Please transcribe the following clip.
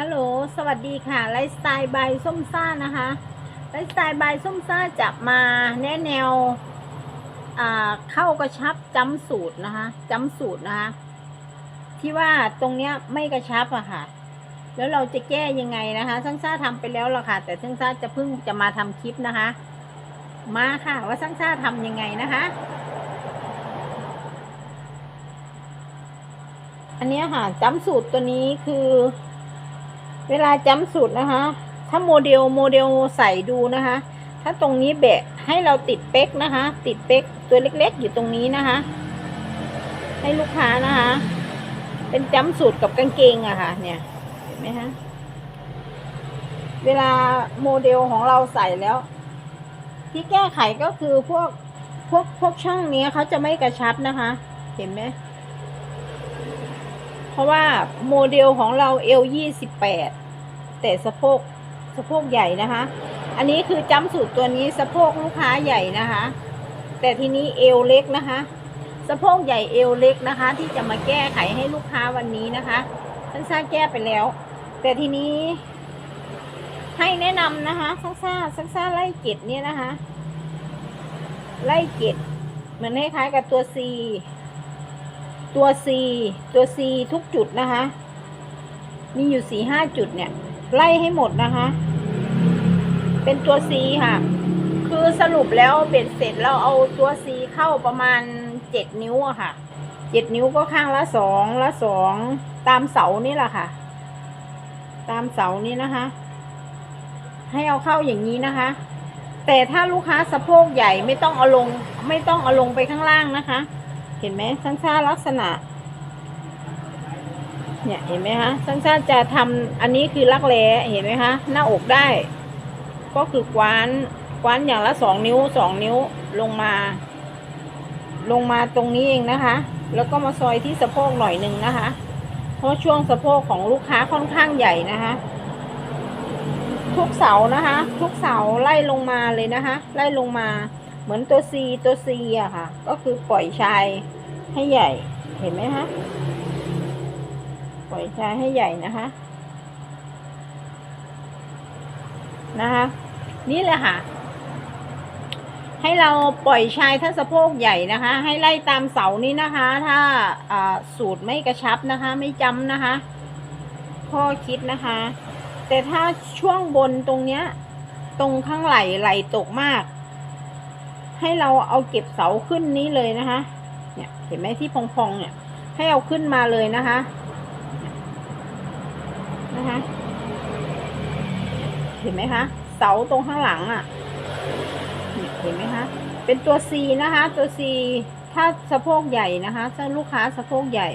ฮัลโหล สวัสดีค่ะ ไลฟ์สไตล์บายส้มซ่านะคะ ไลฟ์สไตล์บายส้มซ่าจะมาแนะแนวเข้ากระชับจำสูตรนะคะจำสูตรนะคะ ที่ว่าตรงเนี้ยไม่กระชับอะค่ะ แล้วเราจะแก้ยังไงนะคะซังซ่าทำไปแล้วล่ะค่ะ แต่ซังซ่าจะเพิ่งจะมาทำคลิปนะคะ มาค่ะ ว่าซังซ่าทำยังไงนะคะ อันเนี้ยค่ะจำสูตรตัวนี้คือ เวลาจำสูตรนะคะ ถ้าโมเดลโมเดลใส่ดูนะคะ ถ้าตรงนี้แบะให้เราติดเป๊กนะคะ ติดเป๊กตัวเล็กๆ อยู่ตรงนี้นะคะ ให้ลูกค้านะคะ เป็นจำสูตรกับกางเกงอะค่ะ เนี่ยเห็นไหมคะเวลาโมเดลของเราใส่แล้ว ที่แก้ไขก็คือพวกพวกพวกช่องนี้เขาจะไม่กระชับนะคะ เห็นไหม เพราะว่าโมเดลของเราเอลยี่สิบแปดแต่สะโพกสะโพกใหญ่นะคะ อันนี้คือจำสูตรตัวนี้สะโพกลูกค้าใหญ่นะคะ แต่ทีนี้เอวเล็กนะคะ สะโพกใหญ่เอวเล็กนะคะ ที่จะมาแก้ไขให้ลูกค้าวันนี้นะคะซันซ่าแก้ไปแล้ว แต่ทีนี้ให้แนะนำนะคะซันซ่าซันซ่าไล่เกตเนี่ยนะคะ ไล่เกตเหมือนคล้ายๆกับตัว C ตัว C ตัว C ทุกจุดนะคะ มีอยู่สี่ห้าจุดเนี่ย ไล่ให้หมดนะคะ เป็นตัว C ค่ะ คือสรุปแล้วเบ็ดเสร็จเราเอาตัว C เข้าประมาณเจ็ดนิ้วอะค่ะเจ็ดนิ้วก็ข้างละสองละสองตามเสานี่แหละค่ะ ตามเสานี้นะคะ ให้เอาเข้าอย่างนี้นะคะ แต่ถ้าลูกค้าสะโพกใหญ่ไม่ต้องเอาลงไม่ต้องเอาลงไปข้างล่างนะคะ ห็นไหมซันซ่าลักษณะ เนี่ยเห็นไหมคะซันซ่าจะทำอันนี้คือลักแร้เห็นไหมคะหน้าอกได้ ก็คือกวานกวานอย่างละสองนิ้วสองนิ้วลงมา ลงมาตรงนี้เองนะคะ แล้วก็มาซอยที่สะโพกหน่อยหนึ่งนะคะ เพราะช่วงสะโพกของลูกค้าค่อนข้างใหญ่นะคะทุกเสานะคะ ทุกเสาไล่ลงมาเลยนะคะ ไล่ลงมา เหมือนตัว C ตัว C อะค่ะ ก็คือปล่อยชายให้ใหญ่ เห็นไหมคะปล่อยชายให้ใหญ่นะคะ นะคะ นี่แหละค่ะ ให้เราปล่อยชายถ้าสะโพกใหญ่นะคะ ให้ไล่ตามเสานี้นะคะ ถ้าสูตรไม่กระชับนะคะ ไม่จำนะคะ ข้อคิดนะคะ แต่ถ้าช่วงบนตรงเนี้ย ตรงข้างไหล่ไหลตกมาก ให้เราเอาเก็บเสาขึ้นนี้เลยนะคะ เนี่ย เห็นไหมที่พองๆเนี่ย ให้เอาขึ้นมาเลยนะคะ นะคะ เห็นไหมคะ เสาตรงข้างหลังอะ่ะเนี่ยเห็นไหมคะ เป็นตัว C นะคะ ตัว C ถ้าสะโพกใหญ่นะคะถ้าลูกค้าสะโพกใหญ่